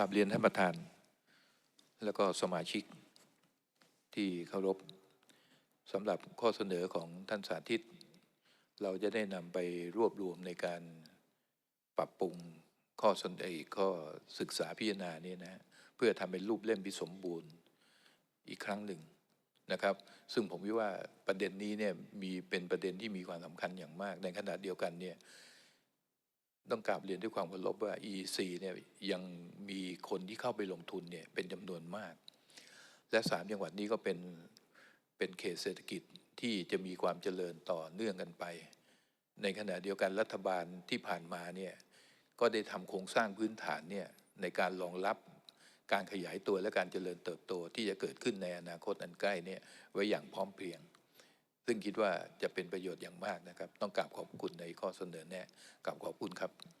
กราบเรียนท่านประธาน แล้วก็สมาชิกที่เคารพสำหรับข้อเสนอของท่านสาธิต เราจะได้นำไปรวบรวมในการปรับปรุงข้อเสนอข้อศึกษาพิจารณานี้นะเพื่อทำเป็นรูปเล่มที่สมบูรณ์อีกครั้งหนึ่งนะครับ ซึ่งผมคิว่าประเด็นนี้เนี่ยมีเป็นประเด็นที่มีความสำคัญอย่างมาก ในขณะเดียวกันเนี่ย ต้องกราบเรียนด้วยความเคารพว่า EEC เนี่ยยังมีคนที่เข้าไปลงทุนเนี่ยเป็นจำนวนมาก และสามจังหวัดนี้ก็เป็นเป็นเขตเศรษฐกิจที่จะมีความเจริญต่อเนื่องกันไป ในขณะเดียวกันรัฐบาลที่ผ่านมาเนี่ยก็ได้ทำโครงสร้างพื้นฐานเนี่ยในการรองรับการขยายตัวและการเจริญเติบโตที่จะเกิดขึ้นในอนาคตอันใกล้เนี่ยไว้อย่างพร้อมเพรียง ซึ่งคิดว่าจะเป็นประโยชน์อย่างมากนะครับ ต้องกราบขอบคุณ อเสนอแนะกับขอบคุณครับ